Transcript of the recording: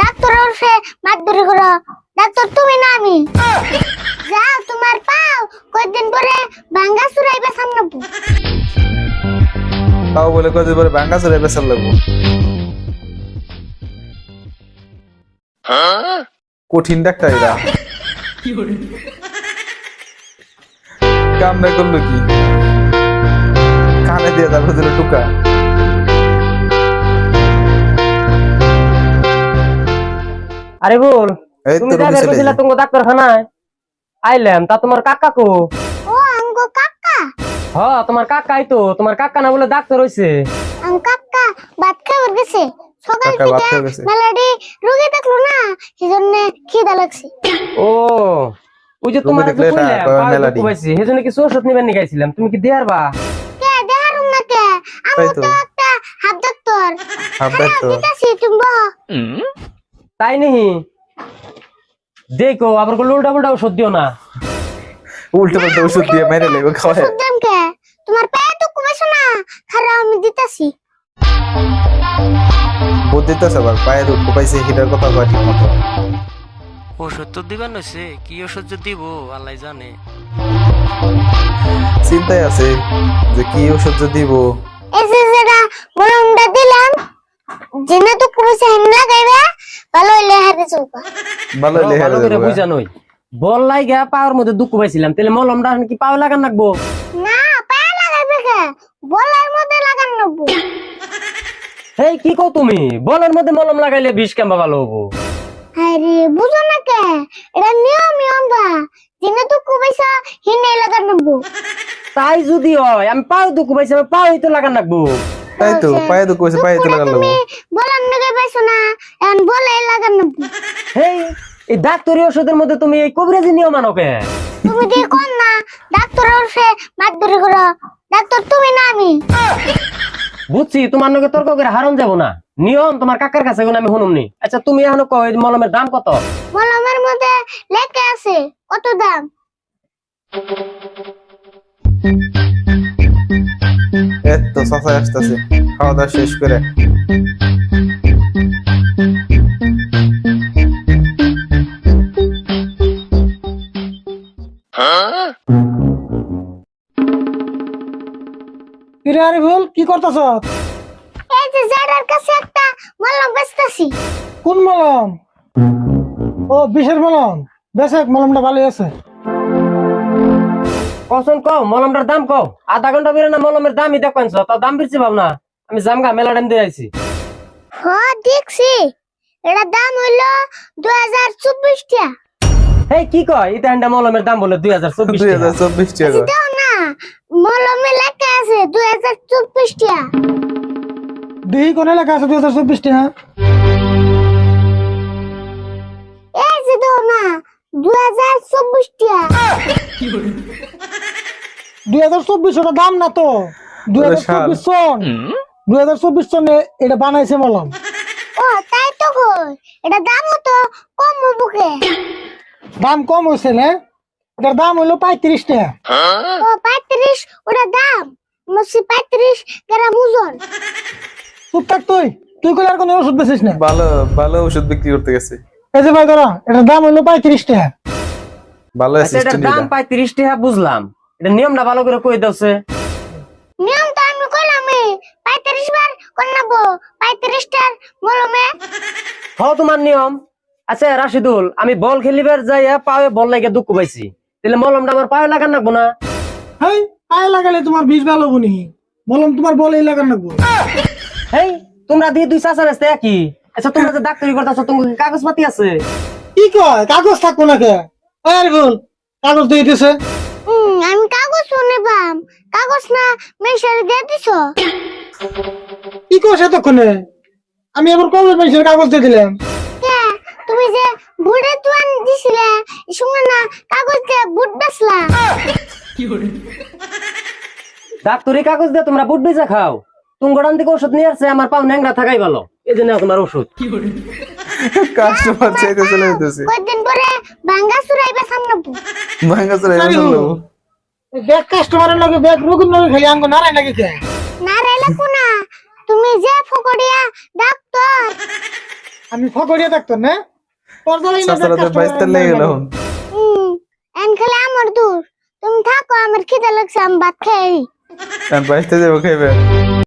Doctor উঠে মারধরি করো। Doctor, তুমি না আমি। যাও, তোমার পাও। কয়েকদিন পরে ভাঙ্গা চুরাইবে সামনে তাও বলে কদিন পরে ভাঙ্গা বেসার লাগবো কঠিন ডাক্তার এরা। কাম না করল কি? কানে দিয়ে তারপর দিল টুকা। আরে বল তুমি তো রুগী যাবে চলে কইছিলা যায়। ডাক্তারখানায় আইলাম তা তোমার কাকা কো? ও আঙ্গ কাকা। হ তোমার কাকাই তো তোমার কাকা না বলে ডাক্তার হইছে। আঙ্গ কাকা ভাত খাবার গেছে। সকাল থেকে মেলাডি রুগী দেখল না সেজন্য খিদা লাগছে। ও ওই যে তোমার দেখলে একটু না, কইলাম, মেলাডি। পাইছি সেজন্য কিছু ওষুধ নিবেন তুমি কি দেয়ার বা? কে না কে? আমি তো। একটা হাত ডাক্তার। Half doctor. দিতাছি তুমি বহ। তাই নেহি দেখো আবার কোনো উল্টা পুল্টা ওষুধ দিও না। উল্টো পাল্টা ওষুধ দিয়ে মেরে লেগে ওষুধ দাম কে? তোমার পায়ে তো কমেছো না। খারাপ আমি দিতাছি। বুদ্ধি তো সবার পায়ে দুঃখ পাইছে হিটার কথা কয় ঠিক মতো। ওষুধ তো দিবেন হয়েছে কি ওষুধ যে দিব আল্লাহ জানে। চিন্তায় আছে যে কি ওষুধ যে দিব। এই যে যেটা মলমটা দিলাম জেনে তো কমেছে হেন লাগাইবে ভালো হইলে হাতে চৌকা ভালো ভালো করে বুঝা নই বল লাইগা পাওয়ার মধ্যে দুঃখ পাইছিলাম। তাহলে মলমটা কি পাও লাগান রাখব না পায়ে লাগাইবে কে বলার মধ্যে লাগান নেব এই কি কও তুমি? বলের মধ্যে মলম লাগাইলে বিষ কেমবা ভালো হব? আরে বুঝো না কে? এটা নিয়ম নিয়ম বা। তো হিনে লাগান তাই যদি হয় আমি পাও দুঃখ পাইছি আমি পাও তো লাগান রাখব তাই তো পায়ে দুঃখ পাইছে পায়ে তো লাগার লাগবো বলার নাগে পাইছো না এখন বলে লাগান। হেই এই ডাক্তারি ওষুধের মধ্যে তুমি এই কবিরাজি নিয়ম মানো কে? তুমি দিয়ে কোন না ডাক্তার উঠে মারধরি করো। ডাক্তার তুমি না আমি। বুঝছি তোমার নগে তর্ক করে হারন যাব না। নিয়ম তোমার কাকার কাছে আমি শুনুম নি আচ্ছা তুমি এখন কও এই মলমের দাম কত? মলমের মধ্যে লেখা আছে কত দাম? এত সাফাই আসতেছে। খাওয়া দাওয়া শেষ করে কিরে আরিফুল কি করতেছ? এই যে জাডার কাছে একটা মলম বেচতাছি। কোন মলম? ও মলম। বেশেক মলমটা ভালোই আছে। কসন কও মলমটার দাম কও। আধা ঘণ্টা বেরে না মলমের দামই দেখবেন তার দাম বেশি ভাব না আমি জামগা মেলা টাইম দিয়ে আইছি। হ দেখছি। এটা দাম হইল দুই হাজার চব্বিশ টাকা হেই কি কয়? এটা হ্যান্ডা মলমের দাম বলে দুই হাজার চব্বিশ দুই হাজার চব্বিশ টাকা দাও না। মলমে লেখা আছে দুই হাজার চব্বিশ টাকা দিহি কোনে লেখা আছে দুই হাজার চব্বিশ টাকা এই যে দাও না দুই হাজার চব্বিশ টাকা দুই হাজার চব্বিশ ওটা দাম না তো? দুই হাজার সাল। চব্বিশ সন দুই হাজার চব্বিশ বানাইছে কম না। তুই। তুই আর কোনো ওষুধ না। ভালো ভালো ওষুধ বিক্রি করতে গেছে। ভাই ধরো এটার দাম ভালো আচ্ছা, দাম বুঝলাম। এটা নিয়মটা ভালো করে কই দাওছে নিয়মটা 35 বার কন্যাবো 35 টার গোলমে হ তোমার নিয়ম। আচ্ছা রাশিদুল আমি বল খেলিবার যাইয়া পায়ে বল লাগে দুঃখ পাইছি। তাহলে মলমটা আমার পায়ে লাগান লাগবো না? হেই পায়ে লাগালে তোমার বিষ ভালো গুনি মলম তোমার বলে লাগান লাগবো। হেই তোমরা দিয়ে দুই চাচা রাস্তা একই। আচ্ছা তোমরা যে ডাক্তারি করতেছ তোমার কাগজ পাতি আছে। কি কয়? কাগজ থাকব না কে? আরে বল কাগজ দিয়ে দিছে। আমি কাগজ শুনে পাম কাগজ না মেশারে দিয়ে দিছো। কি কস এতক্ষণে? আমি আবার কবে পেয়েছিল কাগজ দিয়ে দিলাম? তুমি যে বুড়ে তুয়ান দিছিলে শুনে না কাগজ দিয়ে বুট বেসলা ডাক্তারি কাগজ দিয়ে তোমরা বুট বেজা খাও। তুঙ্গড়ান থেকে ওষুধ নিয়ে আসছে? আমার পাও ন্যাংরা থাকাই ভালো। এই জন্য তোমার ওষুধ। কাস্টমার চাইতে চলে যেতেছে। কয়েকদিন পরে ভাঙ্গা চুরাইবে সামনে ভাঙ্গা আরে যাবে ব্যাগ কাস্টমারের লগে ব্যাগ রুগীর লগে খালি আঙ্গ নারাই নাকি কে? না রেলে কোনা তুমি যে ফকড়িয়া ডাক্তার আমি ফকরিয়া থাকতো না? তোর জ্বালাই না চাচারা তো বাইশটা লেগে গেল এখন হুম এন খেলে আমার দূর। তুমি থাকো আমার খিদে লাগছে আমি ভাত খাই বাইশটা যাব খাইবে।